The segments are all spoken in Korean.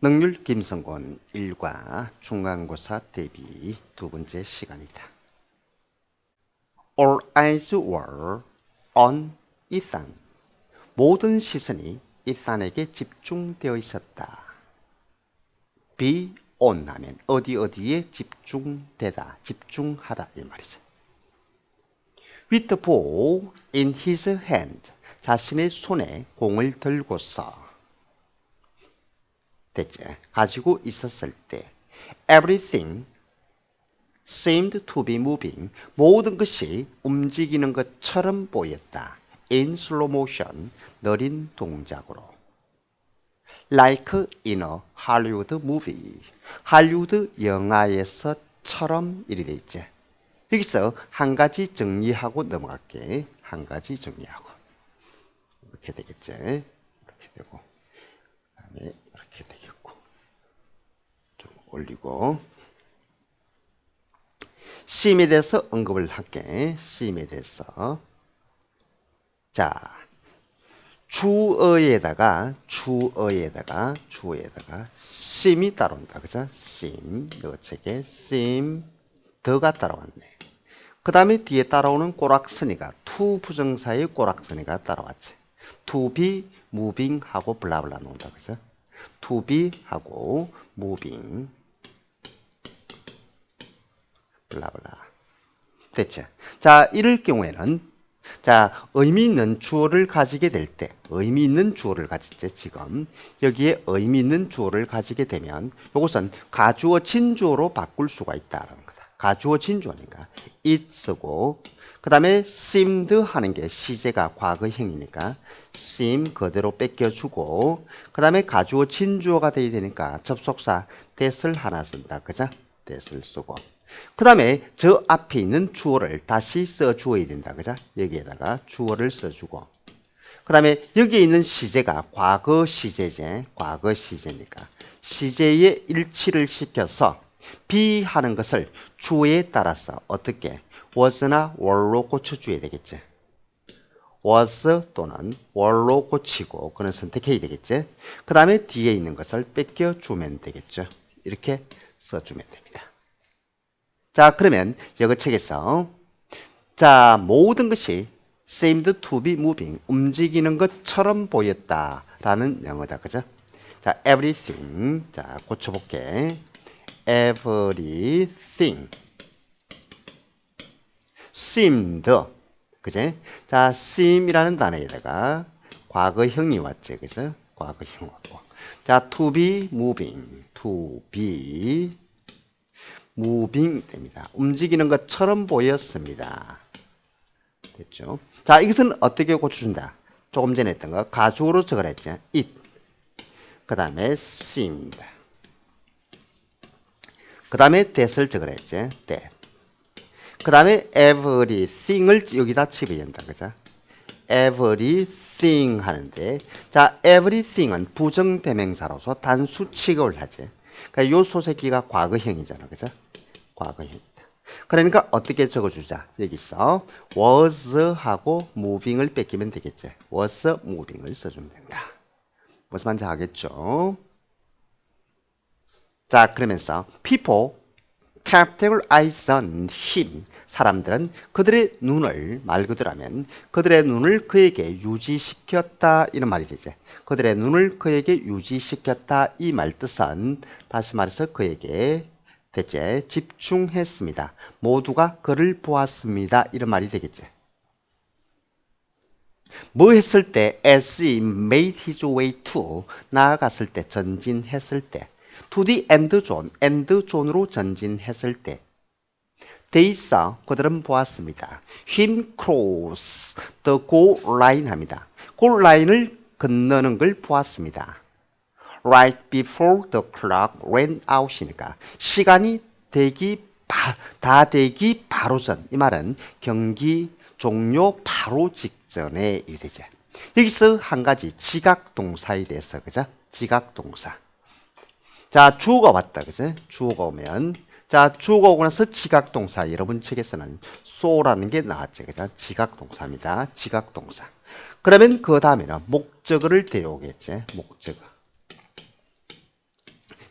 능률 김성곤 1과 중간고사 대비 두 번째 시간이다. All eyes were on Ethan. 모든 시선이 이산에게 집중되어 있었다. be on 하면 어디 어디에 집중되다, 집중하다 이 말이죠. With the ball in his hand. 자신의 손에 공을 들고서 됐지. 가지고 있었을 때 everything seemed to be moving. 모든 것이 움직이는 것처럼 보였다. in slow motion, 느린 동작으로. like in a Hollywood movie. 할리우드 영화에서처럼 이리 돼 있지. 여기서 한 가지 정리하고 넘어갈게. 한 가지 정리하고. 이렇게 되겠지. 이렇게 되고. 그다음에 이렇게 되겠고. 좀 올리고. 심에 대해서 언급을 할게. 심에 대해서. 자, 주어에다가 주어에다가 주어에다가 심이 따라온다. 그죠? 심. 너 책에 심 더가 따라왔네. 그 다음에 뒤에 따라오는 꼬락서니가 투 부정사의 꼬락서니가 따라왔지. to be moving 하고 블라블라 나온다. 그죠? To be 하고 moving 블라블라. 됐죠? 자, 이럴 경우에는 자, 의미 있는 주어를 가지게 될 때, 의미 있는 주어를 가질 때 지금 여기에 의미 있는 주어를 가지게 되면 이것은 가주어 진주어로 바꿀 수가 있다는 거다. 가주어 진주어니까 it 쓰고 그 다음에 seemed 하는 게 시제가 과거형이니까 seem 그대로 뺏겨주고 그 다음에 가주어 진주어가 돼야 되니까 접속사 that을 하나 쓴다. 그죠? that을 쓰고 그 다음에 저 앞에 있는 주어를 다시 써주어야 된다. 그죠? 여기에다가 주어를 써주고 그 다음에 여기에 있는 시제가 과거 시제제, 과거 시제니까 시제의 일치를 시켜서 be 하는 것을 주어에 따라서 어떻게 was나 were로 고쳐줘야 되겠지. was 또는 were로 고치고 그는 선택해야 되겠지. 그 다음에 뒤에 있는 것을 뺏겨주면 되겠죠. 이렇게 써주면 됩니다. 자, 그러면 여기 책에서 자, 모든 것이 seemed to be moving, 움직이는 것처럼 보였다 라는 영어다. 그죠? 자, everything. 자, 고쳐 볼게. everything seemed. 그제? 자, seem이라는 단어에다가 과거형이 왔지. 그죠? 과거형 왔고. 자, to be moving. to be moving 됩니다. 움직이는 것처럼 보였습니다. 됐죠? 자, 이것은 어떻게 고쳐준다? 조금 전에 했던 거 가주어로 적어냈죠. it. 그 다음에 seemed. 그 다음에 that을 적어냈죠. that. 그 다음에 everything을 여기다 집어넣는다. 그죠? everything 하는데 자, everything은 부정대명사로서 단수 취급을 하지. 그러니까 요 소새끼가 과거형이잖아. 그죠? 과거형이다. 그러니까 어떻게 적어주자. 여기 있어. was 하고 moving을 뺏기면 되겠지. was moving을 써주면 된다. 무슨 말인지 알겠죠? 자, 그러면서 people their eyes on him. 사람들은 그들의 눈을 말 그대로 하면 그들의 눈을 그에게 유지시켰다 이런 말이 되죠. 그들의 눈을 그에게 유지시켰다 이 말 뜻은 다시 말해서 그에게 대체 집중했습니다. 모두가 그를 보았습니다. 이런 말이 되겠죠. 뭐 했을 때 as he made his way to 나아갔을 때 전진했을 때 to the end zone end zone으로 전진했을 때 saw 그들은 보았습니다. him cross the goal line 합니다. goal line을 건너는 걸 보았습니다. right before the clock ran out이니까 시간이 되기 바, 다 되기 바로 전 이 말은 경기 종료 바로 직전에 이 되죠. 여기서 한 가지 지각 동사에 대해서 그죠? 지각 동사. 자 주어가 왔다 그죠? 주어가 오면 자 주어가 오고 나서 지각 동사 여러분 책에서는 so라는 게 나왔죠 그죠? 지각 동사입니다. 지각 동사. 그러면 그 다음에는 목적어를 데려오겠지. 목적어.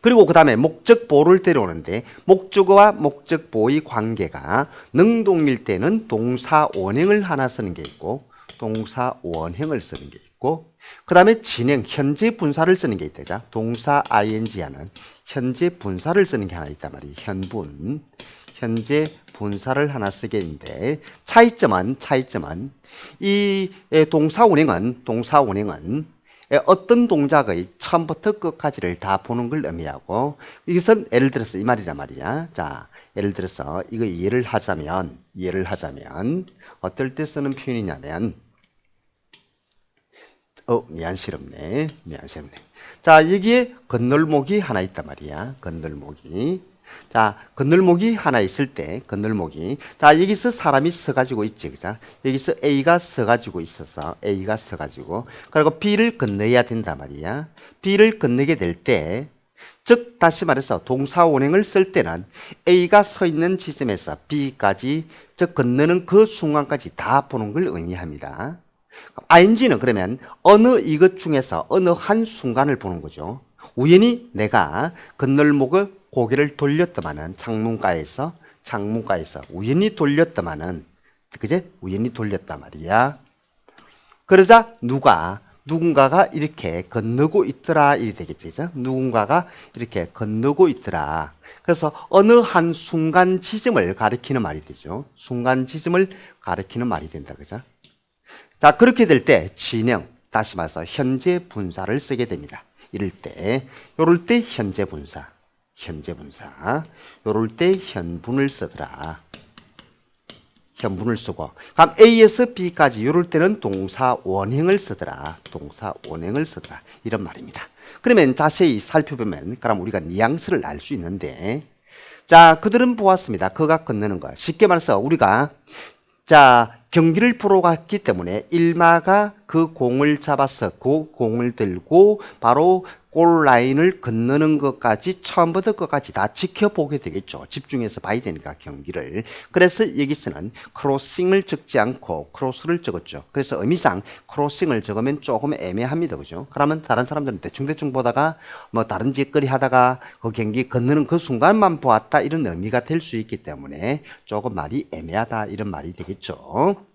그리고 그 다음에 목적보를 데려오는데 목적어와 목적보의 관계가 능동일 때는 동사 원형을 하나 쓰는 게 있고 동사 원형을 쓰는 게 있고 그 다음에 진행 현재 분사를 쓰는 게 있다. 동사 ing 하는 현재 분사를 쓰는 게 하나 있단 말이에요. 현분 현재 분사를 하나 쓰겠는데 차이점은 차이점은 이 동사 원형은 동사 원형은 어떤 동작의 처음부터 끝까지를 다 보는 걸 의미하고 이것은 예를 들어서 이 말이란 말이야. 자, 예를 들어서 이거 이해를 하자면 이해를 하자면 어떨 때 쓰는 표현이냐면 어 미안스럽네 미안스럽네. 자 여기에 건널목이 하나 있단 말이야. 건널목이 자, 건널목이 하나 있을 때, 건널목이. 자, 여기서 사람이 서가지고 있지, 그죠? 여기서 A가 서가지고 있어서, A가 서가지고. 그리고 B를 건너야 된단 말이야. B를 건너게 될 때, 즉, 다시 말해서 동사 원형을 쓸 때는 A가 서 있는 지점에서 B까지, 즉, 건너는 그 순간까지 다 보는 걸 의미합니다. Ing는 그러면 어느 이것 중에서 어느 한 순간을 보는 거죠. 우연히 내가 건널목을 고개를 돌렸더만은 창문가에서 창문가에서 우연히 돌렸더만은 그제 우연히 돌렸단 말이야. 그러자 누가 누군가가 이렇게 건너고 있더라 이리 되겠지 그죠? 누군가가 이렇게 건너고 있더라. 그래서 어느 한 순간 지점을 가리키는 말이 되죠. 순간 지점을 가리키는 말이 된다 그죠? 자 그렇게 될 때 진영 다시 말해서 현재 분사를 쓰게 됩니다. 이럴 때 요럴 때 현재 분사 현재 분사. 요럴 때 현분을 쓰더라. 현분을 쓰고 그럼 A에서 B까지 요럴 때는 동사 원형을 쓰더라. 동사 원형을 쓰더라. 이런 말입니다. 그러면 자세히 살펴보면 그럼 우리가 뉘앙스를 알 수 있는데 자 그들은 보았습니다. 그가 건너는 거. 쉽게 말해서 우리가 자 경기를 보러 갔기 때문에 일마가 그 공을 잡아서 그 공을 들고 바로 골 라인을 건너는 것까지 처음부터 끝까지 다 지켜보게 되겠죠. 집중해서 봐야 되니까 경기를. 그래서 여기서는 크로싱을 적지 않고 크로스를 적었죠. 그래서 의미상 크로싱을 적으면 조금 애매합니다. 그죠? 그러면 다른 사람들은 대충대충 보다가 뭐 다른 짓거리 하다가 그 경기 건너는 그 순간만 보았다 이런 의미가 될 수 있기 때문에 조금 말이 애매하다 이런 말이 되겠죠.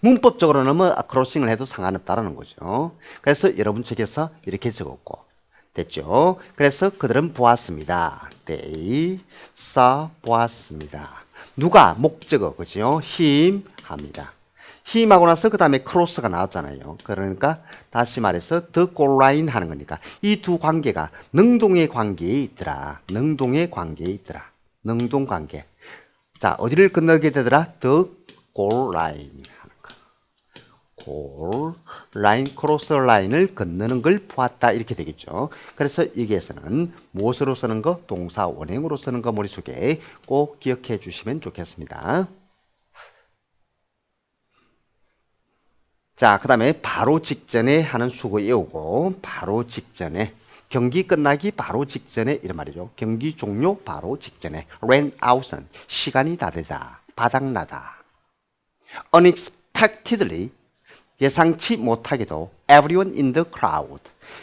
문법적으로는 뭐 크로싱을 해도 상관없다라는 거죠. 그래서 여러분 책에서 이렇게 적었고 됐죠. 그래서 그들은 보았습니다. They saw 보았습니다. 누가 목적어 그죠? him 합니다. him 하고 나서 그 다음에 크로스가 나왔잖아요. 그러니까 다시 말해서 goal line 하는 거니까 이 두 관계가 능동의 관계에 있더라. 능동의 관계에 있더라. 능동 관계. 자 어디를 건너게 되더라? goal line. 골, 라인, 크로스 라인을 건너는 걸 보았다 이렇게 되겠죠. 그래서 여기에서는 무엇으로 쓰는 거? 동사 원행으로 쓰는 거 머릿속에 꼭 기억해 주시면 좋겠습니다. 자, 그 다음에 바로 직전에 하는 수고 외우고 바로 직전에 경기 끝나기 바로 직전에 이런 말이죠. 경기 종료 바로 직전에 ran out은 시간이 다 되다, 바닥나다. unexpectedly 예상치 못하게도 everyone in the crowd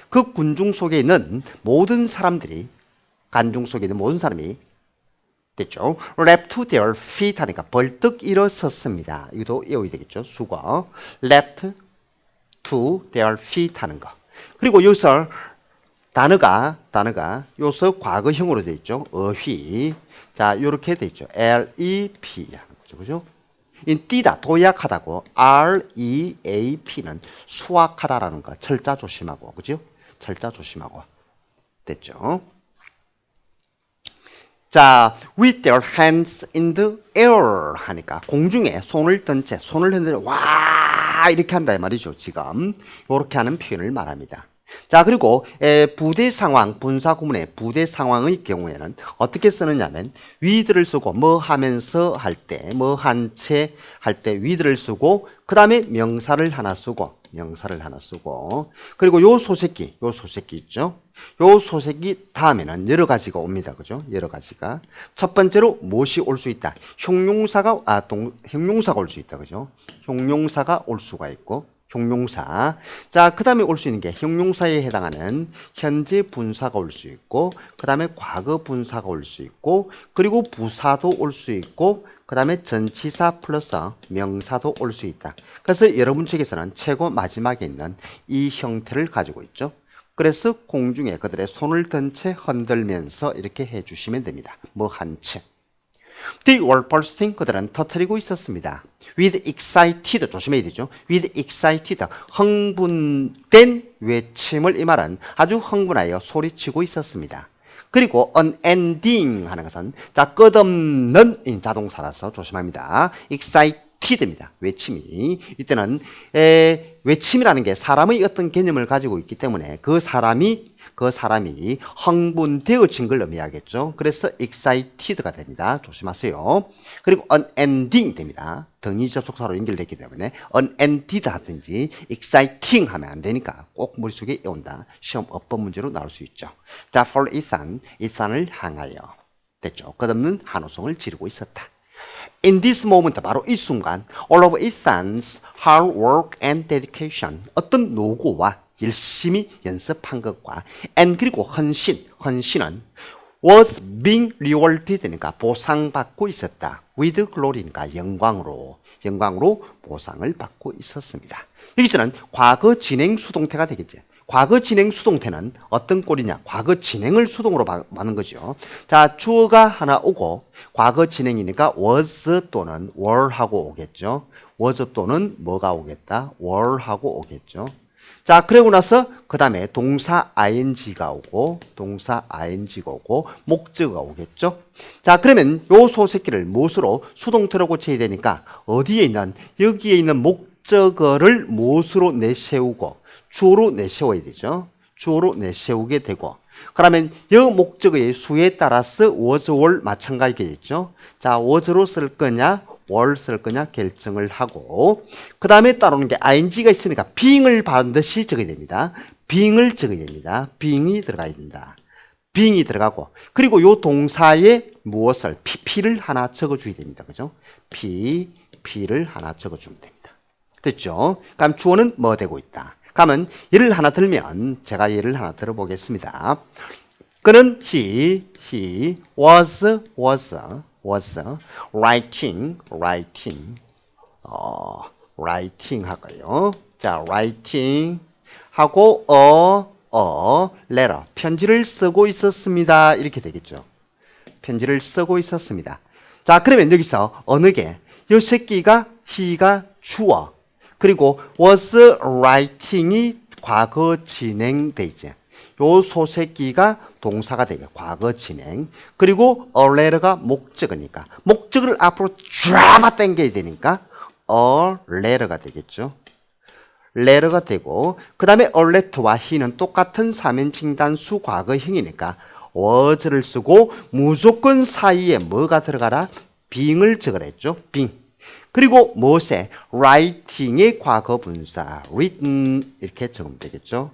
그 군중 속에 있는 모든 사람들이 관중 속에 있는 모든 사람이 됐죠. leapt to their feet 하니까 벌떡 일어섰습니다. 이것도 외워야 되겠죠. 수거. leapt to their feet 하는 거. 그리고 여기서 단어가 단어가 요서 과거형으로 되어 있죠. 어휘. 자, 요렇게 되어 있죠. L-E-P 하는 거죠. 그죠? 이 띠다 도약하다고 REAP는 수학하다라는 거 철자 조심하고 그죠? 철자 조심하고 됐죠? 자, with their hands in the air 하니까 공중에 손을 든 채 손을 흔들어 와 이렇게 한다 이 말이죠. 지금 이렇게 하는 표현을 말합니다. 자 그리고 에, 부대 상황 분사 구문의 부대 상황의 경우에는 어떻게 쓰느냐면 위드를 쓰고 뭐 하면서 할 때 뭐 한 채 할 때 위드를 쓰고 그 다음에 명사를 하나 쓰고 명사를 하나 쓰고. 그리고 요 소새끼 요 소새끼 있죠? 요 소새끼 다음에는 여러 가지가 옵니다. 그죠? 여러 가지가. 첫 번째로 무엇이 올 수 있다? 형용사가 아 동, 형용사가 올 수 있다. 그죠? 형용사가 올 수가 있고 형용사. 자, 그 다음에 올 수 있는 게 형용사에 해당하는 현재 분사가 올 수 있고, 그 다음에 과거 분사가 올 수 있고, 그리고 부사도 올 수 있고, 그 다음에 전치사 플러스 명사도 올 수 있다. 그래서 여러분 책에서는 최고 마지막에 있는 이 형태를 가지고 있죠. 그래서 공중에 그들의 손을 든 채 흔들면서 이렇게 해주시면 됩니다. 뭐 한 채. Were bursting. 그들은 터트리고 있었습니다. With excited. 조심해야 되죠. With excited. 흥분된 외침을 이 말은 아주 흥분하여 소리치고 있었습니다. 그리고 unending 하는 것은 자 끝없는 이 자동사라서 조심합니다. excited입니다. 외침이 이때는 에, 외침이라는 게 사람의 어떤 개념을 가지고 있기 때문에 그 사람이 그 사람이 흥분되어진 걸 의미하겠죠. 그래서 excited가 됩니다. 조심하세요. 그리고 unending 됩니다. 등이 접속사로 연결되기 때문에 unended 하든지 exciting 하면 안 되니까 꼭 머릿속에 온다. 시험 어법 문제로 나올 수 있죠. 자, for 이산, 이산을 향하여 됐죠. 끝없는 한호성을 지르고 있었다. In this moment, 바로 이 순간, all of Ethan's hard work and dedication, 어떤 노고와 열심히 연습한 것과 and 그리고 헌신, 헌신은 was being rewarded니까 보상받고 있었다. with glory니까 영광으로, 영광으로 보상을 받고 있었습니다. 여기서는 과거 진행 수동태가 되겠지. 과거 진행 수동태는 어떤 꼴이냐? 과거 진행을 수동으로 받는 거죠. 자, 주어가 하나 오고 과거 진행이니까 was 또는 were 하고 오겠죠. was 또는 뭐가 오겠다? were 하고 오겠죠. 자, 그러고 나서 그 다음에 동사 ing가 오고 동사 ing가 오고 목적어가 오겠죠. 자, 그러면 요 소새끼를 무엇으로 수동태로 고쳐야 되니까 어디에 있는 여기에 있는 목적어를 무엇으로 내세우고 주어로 내세워야 되죠. 주어로 내세우게 되고 그러면 이 목적어의 수에 따라서 were 마찬가지겠죠. 자, was로 쓸 거냐, were 쓸 거냐 결정을 하고 그 다음에 따르는 게 ing가 있으니까 being을 반드시 적어야 됩니다. being을 적어야 됩니다. being이 들어가야 된다. being이 들어가고 그리고 요 동사에 무엇을 pp를 하나 적어줘야 됩니다. 그죠? p, p를 하나 적어주면 됩니다. 됐죠? 그럼 주어는 뭐 되고 있다. 그러면 예를 하나 들면 제가 예를 하나 들어보겠습니다. 그는 he, he was, was, was writing, writing, 어, writing 하고요. 자, writing 하고 어, 어, letter 편지를 쓰고 있었습니다. 이렇게 되겠죠. 편지를 쓰고 있었습니다. 자, 그러면 여기서 어느 게? 이 새끼가 he가 주어 그리고 was writing이 과거 진행돼 있죠. 요 소새끼가 동사가 되게 과거 진행. 그리고 a letter가 목적어니까 목적을 앞으로 쫙 당겨야 되니까 a letter가 되겠죠. letter가 되고 그 다음에 a letter와 he는 똑같은 사면칭 단수 과거형이니까 was를 쓰고 무조건 사이에 뭐가 들어가라? being을 적으랬죠. being. 그리고 무엇에 writing의 과거 분사 written 이렇게 적으면 되겠죠.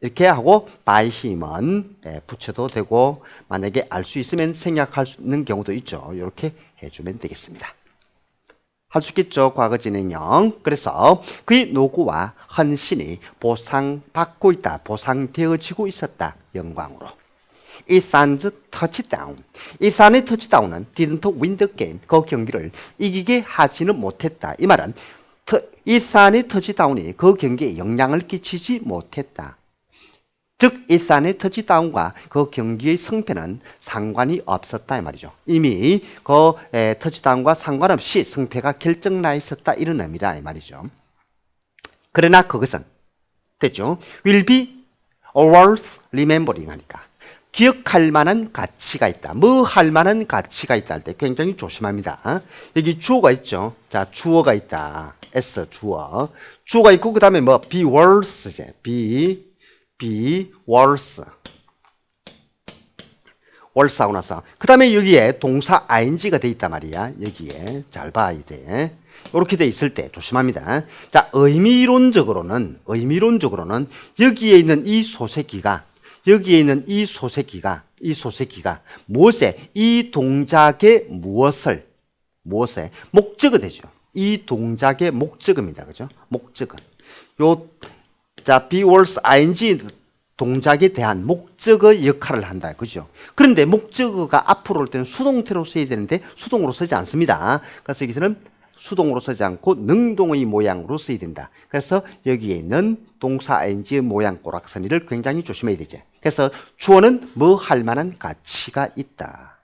이렇게 하고 by him은 예, 붙여도 되고 만약에 알 수 있으면 생략할 수 있는 경우도 있죠. 이렇게 해주면 되겠습니다. 할 수 있겠죠. 과거 진행형. 그래서 그의 노고와 헌신이 보상받고 있다. 보상되어지고 있었다. 영광으로. 이 산즈 터치다운. 이 산의 터치다운은 win the game. 그 경기를 이기게 하지는 못했다. 이 말은 이 산의 터치다운이 그 경기에 영향을 끼치지 못했다. 즉, 이 산의 터치 다운과 그 경기의 승패는 상관이 없었다. 이 말이죠. 이미 그 에, 터치 다운과 상관없이 승패가 결정나 있었다. 이런 의미라. 이 말이죠. 그러나 그것은 됐죠. will be worth remembering 하니까. 기억할 만한 가치가 있다. 뭐 할 만한 가치가 있다 할 때 굉장히 조심합니다. 여기 주어가 있죠. 자, 주어가 있다. S 주어. 주어가 있고 그 다음에 뭐 be worth 이제 be be worth 하고 나서 그 다음에 여기에 동사 ing가 돼 있단 말이야. 여기에 잘 봐야 돼. 이렇게 돼 있을 때 조심합니다. 자, 의미론적으로는 의미론적으로는 여기에 있는 이 소새끼가 여기에 있는 이 소새끼가 이 소새끼가 무엇에 이 동작의 무엇을 무엇에 목적어 되죠. 이 동작의 목적어입니다. 그죠? 목적어. 요, 자, be worse ing 동작에 대한 목적어 역할을 한다. 그죠? 그런데 목적어가 앞으로 올 때는 수동태로 써야 되는데 수동으로 쓰지 않습니다. 그래서 여기서는 수동으로 쓰지 않고 능동의 모양으로 써야 된다. 그래서 여기에 있는 동사 ing의 모양 꼬락서니를 굉장히 조심해야 되죠. 그래서 주어는 뭐 할 만한 가치가 있다.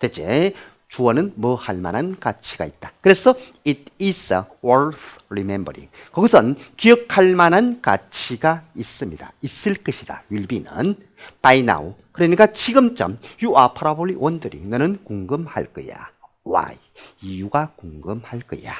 됐지? 주어는 뭐 할 만한 가치가 있다. 그래서 it is worth remembering. 거기선 기억할 만한 가치가 있습니다. 있을 것이다. will be는 by now. 그러니까 지금쯤 you are probably wondering. 너는 궁금할 거야. why? 이유가 궁금할 거야.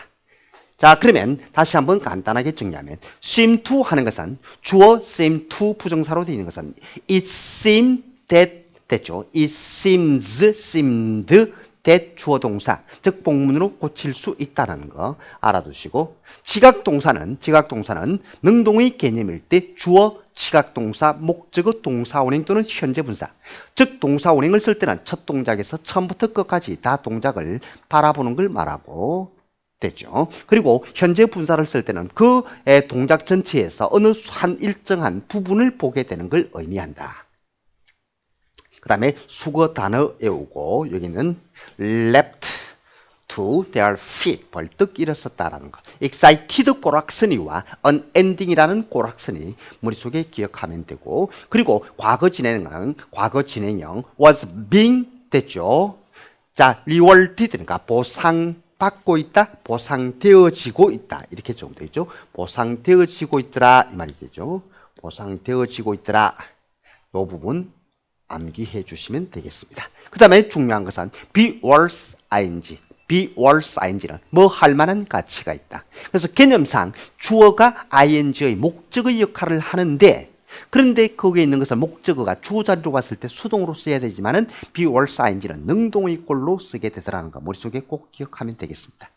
자, 그러면 다시 한번 간단하게 정리하면 seem to 하는 것은 주어 seem to 부정사로 되어 있는 것은 it seemed that 됐죠. it seems seemed that 주어 동사 즉 복문으로 고칠 수 있다는 거 알아두시고 지각 동사는 지각 동사는 능동의 개념일 때 주어 지각 동사 목적어 동사 원행 또는 현재 분사 즉 동사 원행을 쓸 때는 첫 동작에서 처음부터 끝까지 다 동작을 바라보는 걸 말하고 되죠. 그리고 현재 분사를 쓸 때는 그의 동작 전체에서 어느 한 일정한 부분을 보게 되는 걸 의미한다. 그 다음에 수거 단어 외우고 여기는 left to their feet 벌떡 일어섰다라는 것. excited 꼬락서니와 unending이라는 꼬락서니 머릿속에 기억하면 되고 그리고 과거 진행형 과거 진행형 was being 됐죠. 자, rewarded니까 보상 받고 있다, 보상되어지고 있다. 이렇게 좀 되죠. 보상되어지고 있더라 이 말이 되죠. 보상되어지고 있더라. 요 부분 암기해 주시면 되겠습니다. 그 다음에 중요한 것은 be worse ing. be worse ing는 뭐 할 만한 가치가 있다. 그래서 개념상 주어가 ing의 목적의 역할을 하는데 그런데 거기에 있는 것은 목적어가 주어자리로 갔을 때 수동으로 써야 되지만은 be worse ing는 능동의 꼴로 쓰게 되더라는 거 머릿속에 꼭 기억하면 되겠습니다.